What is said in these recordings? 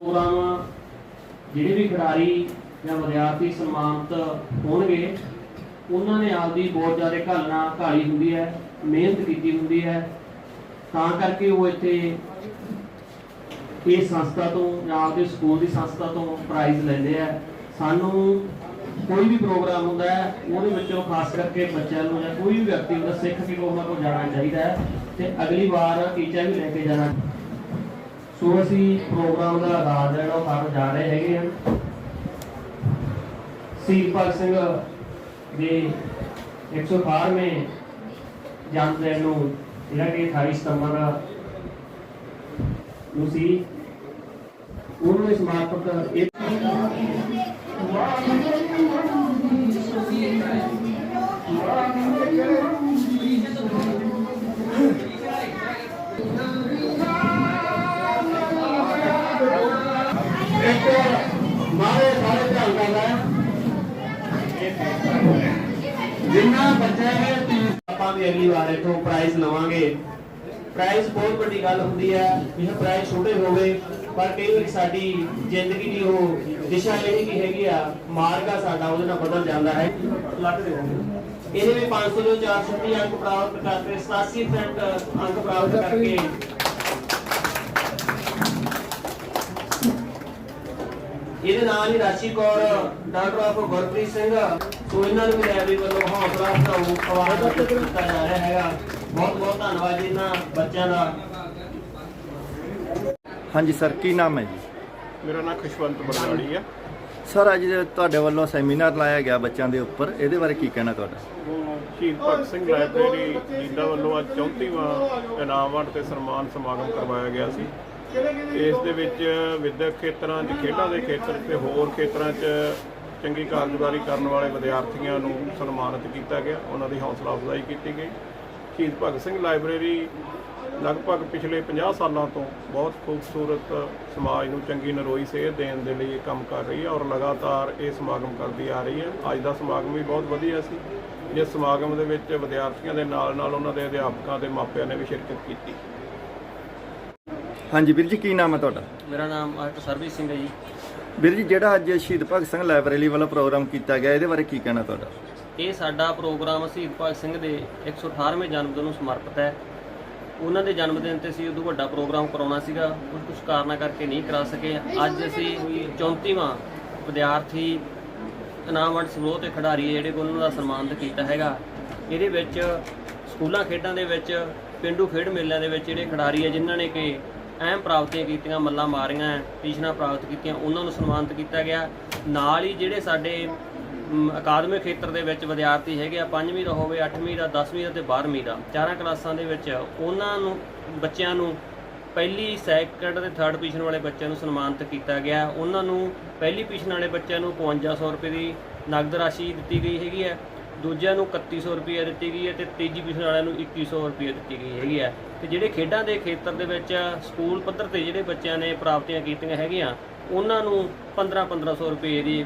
Programme ਜਿਹੜੇ ਵੀ ਖਿਡਾਰੀ ਜਾਂ ਵਿਦਿਆਰਥੀ ਸਨਮਾਨਿਤ ਹੋਣਗੇ, ਉਹਨਾਂ ਨੇ ਆਪਦੀ ਬਹੁਤ ਜ਼ਿਆਦਾ ਘਾਲਣਾ ਘਾਲੀ ਹੁੰਦੀ ਹੈ, ਮਿਹਨਤ ਕੀਤੀ ਹੁੰਦੀ ਹੈ। ਤਾਂ ਕਰਕੇ ਉਹ ਇੱਥੇ ਇਹ ਸੰਸਥਾ ਤੋਂ ਜਾਂ ਆਪਦੇ ਸਕੂਲ ਦੀ ਸੰਸਥਾ ਤੋਂ ਪ੍ਰਾਈਜ਼ ਲੈਂਦੇ ਆ। ਸਾਨੂੰ ਕੋਈ ਵੀ ਪ੍ਰੋਗਰਾਮ ਹੁੰਦਾ ਹੈ, ਉਹਦੇ ਵਿੱਚੋਂ ਖਾਸ ਕਰਕੇ ਬੱਚਿਆਂ ਨੂੰ ਜਾਂ ਕੋਈ ਵੀ ਵਿਅਕਤੀ ਹੁੰਦਾ, ਸਿੱਖ ਕੇ ਉਹਨਾਂ ਕੋਲ ਜਾਣਾ ਚਾਹੀਦਾ ਹੈ ਤੇ ਅਗਲੀ ਵਾਰ ਟੀਚਰ ਵੀ ਲੈ ਕੇ ਜਾਣਾ। ਸੋ ਅਸੀਂ ਪ੍ਰੋਗਰਾਮ ਦਾ ਆਗਾਜ਼ ਜਿਹੜਾ ਉਹ ਕਰਨ ਜਾ ਰਹੇ ਹੈਗੇ ਹਾਂ। ਸ਼ਹੀਦ ਭਗਤ ਸਿੰਘ ਦੇ 118ਵੇਂ ਜਨਮ ਦਿਨ ਨੂੰ ਜਿਹੜਾ ਕਿ 28 ਸਤੰਬਰ ਨੂੰ ਸੀ। ਉਹਨੂੰ ਸਮਰਪਿਤ ਇਹ ਇੱਕ ਮਾਰੇ ਸਾਰੇ ਧਿਆਨ ਕਰਦਾ ਹੈ ਜਿੰਨਾ ਬੱਚਾ ਹੈ ਤੁਸੀਂ ਆਪਾਂ ਵੀ ਅਗਲੀ ਵਾਰ ਇਥੋਂ ਪ੍ਰਾਈਜ਼ ਲਵਾਂਗੇ ਪ੍ਰਾਈਜ਼ ਬਹੁਤ ਵੱਡੀ ਗੱਲ ਹੁੰਦੀ ਹੈ ਇਹ ਪ੍ਰਾਈਜ਼ ਛੋਟੇ ਹੋਵੇ ਪਰ ਕਈ ਵਾਰੀ ਸਾਡੀ ਜ਼ਿੰਦਗੀ ਦੀ ਉਹ ਦਿਸ਼ਾ ਜਿਹੜੀ ਕੀ ਹੈਗੀ ਆ ਮਾਰਗ ਆ ਸਾਡਾ ਉਹਦੇ ਨਾਲ ਬਦਲ ਜਾਂਦਾ ਹੈ। ਲੱਗ ਦੇ ਇਹਦੇ ਵਿੱਚ 500 ਤੋਂ 430 ਅੰਕ ਪ੍ਰਾਪਤ ਕਰਕੇ 87% ਅੰਕ ਪ੍ਰਾਪਤ ਕਰਕੇ। ਇਹਦੇ ਨਾਲ ਹੀ ਰਾਸ਼ੀ ਕੌਰ ਡਾਕਟਰ ਆਫ ਗੁਰਪ੍ਰੀਤ ਸਿੰਘ ਸੋ ਇਹਨਾਂ ਨੂੰ ਵੀ ਲਾਇਬ੍ਰੇਰੀ ਵੱਲੋਂ ਹੌਸਲਾ ਅਫਜ਼ਾਈ ਅਵਾਰਡ ਦਿੱਤਾ ਜਾ ਰਿਹਾ ਹੈਗਾ। ਬਹੁਤ ਬਹੁਤ ਧੰਨਵਾਦ ਜੀ ਇਹਨਾਂ ਬੱਚਿਆਂ ਦਾ। ਹਾਂਜੀ ਸਰ ਕੀ ਨਾਮ ਹੈ ਜੀ? ਮੇਰਾ ਨਾਮ ਖੁਸ਼ਵੰਤ ਬਰਨਾੜੀ ਆ ਸਰ ਅੱਜ ਤੁਹਾਡੇ ਵੱਲੋਂ ਸੈਮੀਨਾਰ ਲਾਇਆ ਗਿਆ ਬੱਚਿਆਂ ਦੇ ਉੱਪਰ। ਇਹਦੇ ਬਾਰੇ ਕੀ ਕਹਿਣਾ ਤੁਹਾਡਾ? ਸ਼ਹੀਦ ਭਗਤ ਸਿੰਘ ਲਾਇਬ੍ਰੇਰੀ ਜੀਂਦਾ ਵੱਲੋਂ ਅੱਜ 34ਵਾਂ ਇਨਾਮ ਵੰਡ ਤੇ ਸਨਮਾਨ ਸਮਾਗਮ ਕਰਵਾਇਆ ਗਿਆ ਸੀ। ਇਸ ਦੇ ਵਿੱਚ ਵਿਦਿਅਕ ਖੇਤਰਾਂ 'ਚ ਖੇਡਾਂ ਦੇ ਖੇਤਰ ਤੇ ਹੋਰ ਖੇਤਰਾਂ 'ਚ ਚੰਗੀ ਕਾਰਗੁਜ਼ਾਰੀ ਕਰਨ ਵਾਲੇ ਵਿਦਿਆਰਥੀਆਂ ਨੂੰ ਸਨਮਾਨਿਤ ਕੀਤਾ ਗਿਆ। ਉਹਨਾਂ ਦੀ ਹੌਸਲਾ ਅਫਜ਼ਾਈ ਕੀਤੀ ਗਈ। ਸ਼ਹੀਦ ਭਗਤ ਸਿੰਘ ਲਾਇਬ੍ਰੇਰੀ ਲਗਭਗ ਪਿਛਲੇ 50 ਸਾਲਾਂ ਤੋਂ ਬਹੁਤ ਖੂਬਸੂਰਤ ਸਮਾਜ ਨੂੰ ਚੰਗੀ ਨਰੋਈ ਸੇਧ ਦੇਣ ਦੇ ਲਈ ਇਹ ਕੰਮ ਕਰ ਰਹੀ ਹੈ ਔਰ ਲਗਾਤਾਰ ਇਹ ਸਮਾਗਮ ਕਰਦੀ ਆ ਰਹੀ ਹੈ। ਅੱਜ ਦਾ ਸਮਾਗਮ ਵੀ ਬਹੁਤ ਵਧੀਆ ਸੀ। ਜਿਸ ਸਮਾਗਮ ਦੇ ਵਿੱਚ ਵਿਦਿਆਰਥੀਆਂ ਦੇ ਨਾਲ ਨਾਲ ਉਹਨਾਂ ਦੇ ਅਧਿਆਪਕਾਂ ਤੇ ਮਾਪਿਆਂ ਨੇ ਵੀ ਸ਼ਿਰਕਤ ਕੀਤੀ। ਹਾਂਜੀ ਵੀਰ ਜੀ ਕੀ ਨਾਮ ਹੈ ਤੁਹਾਡਾ? ਮੇਰਾ ਨਾਮ ਡਾਕਟਰ ਸਰਬਜੀਤ ਸਿੰਘ ਹੈ ਜੀ। ਵੀਰ ਜੀ ਜਿਹੜਾ ਅੱਜ ਸ਼ਹੀਦ ਭਗਤ ਸਿੰਘ ਲਾਇਬ੍ਰੇਰੀ ਵੱਲੋਂ ਪ੍ਰੋਗਰਾਮ ਕੀਤਾ ਗਿਆ ਇਹਦੇ ਬਾਰੇ ਕੀ ਕਹਿਣਾ ਤੁਹਾਡਾ? ਇਹ ਸਾਡਾ ਪ੍ਰੋਗਰਾਮ ਸ਼ਹੀਦ ਭਗਤ ਸਿੰਘ ਦੇ 118ਵੇਂ ਜਨਮ ਦਿਨ ਨੂੰ ਸਮਰਪਿਤ ਹੈ। ਉਹਨਾਂ ਦੇ ਜਨਮ ਦਿਨ ਤੇ ਸੀ, ਉਦੋਂ ਵੱਡਾ ਪ੍ਰੋਗਰਾਮ ਕਰਾਉਣਾ ਸੀਗਾ ਕੁਝ ਕੁਝ ਕਾਰਨਾਂ ਕਰਕੇ ਨਹੀਂ ਕਰਾ ਸਕੇ। ਅੱਜ ਅਸੀਂ 34ਵਾਂ ਵਿਦਿਆਰਥੀ ਇਨਾਮ ਵੰਡ ਸਮੂਹ ਤੇ ਖਿਡਾਰੀ ਹੈ ਜਿਹੜੇ ਉਹਨਾਂ ਦਾ ਸਨਮਾਨਿਤ ਕੀਤਾ ਹੈਗਾ। ਇਹਦੇ ਵਿੱਚ ਸਕੂਲਾਂ ਖੇਡਾਂ ਦੇ ਵਿੱਚ, ਪਿੰਡੂ ਖੇਡ ਮੇਲਿਆਂ ਦੇ ਵਿੱਚ ਜਿਹੜੇ ਖਿਡਾਰੀ ਹੈ ਜਿਨ੍ਹਾਂ ਨੇ ਕਿ ਅਹਿਮ ਪ੍ਰਾਪਤੀਆਂ ਕੀਤੀਆਂ, ਮੱਲਾਂ ਮਾਰੀਆਂ ਪੀਸ਼ਨਾ ਪ੍ਰਾਪਤ ਕੀਤੀਆਂ, ਉਹਨਾਂ ਨੂੰ ਸਨਮਾਨਿਤ ਕੀਤਾ ਗਿਆ। ਨਾਲ ਹੀ ਜਿਹੜੇ ਸਾਡੇ ਅਕਾਦਮਿਕ ਖੇਤਰ ਦੇ ਵਿੱਚ ਵਿਦਿਆਰਥੀ ਹੈਗੇ ਆ 5ਵੀਂ ਦਾ ਹੋਵੇ 8ਵੀਂ ਦਾ 10ਵੀਂ ਦਾ ਤੇ 12ਵੀਂ ਦਾ। ਚਾਰਾਂ ਕਲਾਸਾਂ ਦੇ ਵਿੱਚ ਉਹਨਾਂ ਨੂੰ, ਬੱਚਿਆਂ ਨੂੰ ਪਹਿਲੀ ਸੈਕੰਡ ਤੇ ਥਰਡ ਪੋਜੀਸ਼ਨ ਵਾਲੇ ਬੱਚਿਆਂ ਨੂੰ ਸਨਮਾਨਿਤ ਕੀਤਾ ਗਿਆ। ਉਹਨਾਂ ਨੂੰ ਪਹਿਲੀ ਪੋਜੀਸ਼ਨ ਵਾਲੇ ਬੱਚਿਆਂ ਨੂੰ 5500 ਰੁਪਏ ਦੀ ਨਗਦ ਰਾਸ਼ੀ ਦਿੱਤੀ ਗਈ ਹੈਗੀ ਹੈ। ਦੂਜਿਆਂ ਨੂੰ 3100 ਰੁਪਏ ਦਿੱਤੀ ਗਈ ਹੈ ਤੇ ਤੀਜੀ ਪੋਜੀਸ਼ਨ ਵਾਲਿਆਂ ਨੂੰ 2100 ਰੁਪਏ ਦਿੱਤੀ ਗਈ ਹੈਗੀ ਹੈ। ਤੇ ਜਿਹੜੇ ਖੇਡਾਂ ਦੇ ਖੇਤਰ ਦੇ ਵਿੱਚ ਸਕੂਲ ਪੱਧਰ ਤੇ ਜਿਹੜੇ ਬੱਚਿਆਂ ਨੇ ਪ੍ਰਾਪਤੀਆਂ ਕੀਤੀਆਂ ਹੈਗੀਆਂ ਉਹਨਾਂ ਨੂੰ 15 1500 ਰੁਪਏ ਦੀ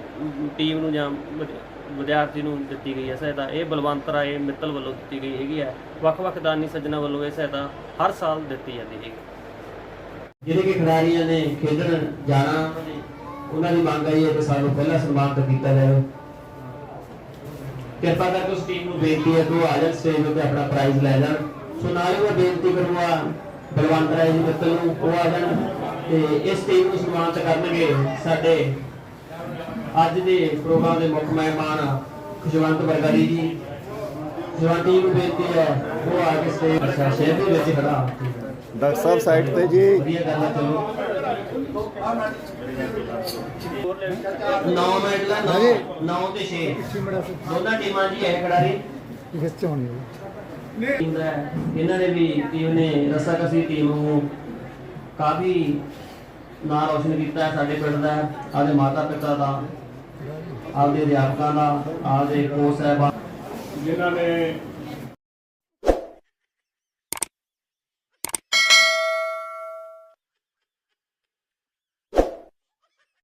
ਟੀਮ ਨੂੰ ਜਾਂ ਵਿਦਿਆਰਥੀ ਨੂੰ ਦਿੱਤੀ ਗਈ ਹੈ ਸਹਾਇਤਾ। ਇਹ ਬਲਵੰਤ ਰਾਏ ਮਿੱਤਲ ਵੱਲੋਂ ਦਿੱਤੀ ਗਈ ਹੈਗੀ ਹੈ। ਵੱਖ-ਵੱਖ ਦਾਨੀ ਸੱਜਣਾ ਵੱਲੋਂ ਇਹ ਸਹਾਇਤਾ ਹਰ ਸਾਲ ਦਿੱਤੀ ਜਾਂਦੀ ਹੈਗੀ। ਜਿਹੜੇ ਕਿ ਖਿਡਾਰੀਆਂ ਨੇ ਖੇਡਣ ਜਾਣਾ, ਉਹਨਾਂ ਦੀ ਮੰਗ ਆਈ ਹੈ ਕਿ ਸਾਨੂੰ ਪਹਿਲਾਂ ਸਨਮਾਨਿਤ ਕੀਤਾ ਜਾਵੇ। ਕਿਰਪਾ ਕਰਕੇ ਉਸ ਟੀਮ ਨੂੰ ਬੇਨਤੀ ਹੈ ਕਿ ਉਹ ਆ ਸਟੇਜ ਉੱਤੇ ਆਪਣਾ ਪ੍ਰਾਈਜ਼ ਲੈ ਜਾਣ। ਸੋ ਨਾਲ ਹੀ ਮੈਂ ਬੇਨਤੀ ਕਰੂੰਗਾ ਬਲਵੰਤ ਰਾਏ ਜੀ ਮਿੱਤਲ ਨੂੰ, ਉਹ ਆ ਜਾਣ। ਤੇ ਇਸ ਟੀਮ ਨੂੰ ਸਨਮਾਨਿਤ ਕਰਨਗੇ ਸਾਡੇ ਅੱਜ ਦੇ ਪ੍ਰੋਗਰਾਮ ਦੇ ਮੁੱਖ ਮਹਿਮਾਨ ਖੁਸ਼ਵੰਤ ਬਰਗਾਰੀ ਜੀ। ਖੁਸ਼ਵੰਤ ਜੀ ਨੂੰ ਬੇਨਤੀ ਹੈ ਉਹ ਆ ਕੇ ਸਟੇਜ ਸ਼ਹਿਰ ਦੇ ਵਿੱਚ ਖੜਾ ਡਾਕਟਰ ਸਾਹਿਬ ਸਾਈਡ ਤੇ ਜੀ। ਵਧੀਆ ਗੱਲ ਹੈ ਚਲੋ। 9 ਮਿੰਟ ਦਾ 9 9 ਤੇ 6 ਦੋਨਾਂ ਟੀਮਾਂ ਜੀ ਹੈ ਖਿਡਾਰੀ। ਟੀਮ ਦਾ ਹੈ। ਇਹਨਾਂ ਨੇ ਵੀ ਟੀਮ ਨੇ ਰਸਾਕਸੀ ਟੀਮ ਨੂੰ ਕਾਫੀ ਨਾਂ ਰੌਸ਼ਨ ਕੀਤਾ ਹੈ ਸਾਡੇ ਪਿੰਡ ਦਾ, ਆਪਦੇ ਮਾਤਾ ਪਿਤਾ ਦਾ, ਆਪਦੇ ਅਧਿਆਪਕਾਂ ਦਾ, ਆਪਦੇ ਕੋਚ ਸਾਹਿਬਾਨ ਜਿਨ੍ਹਾਂ ਨੇ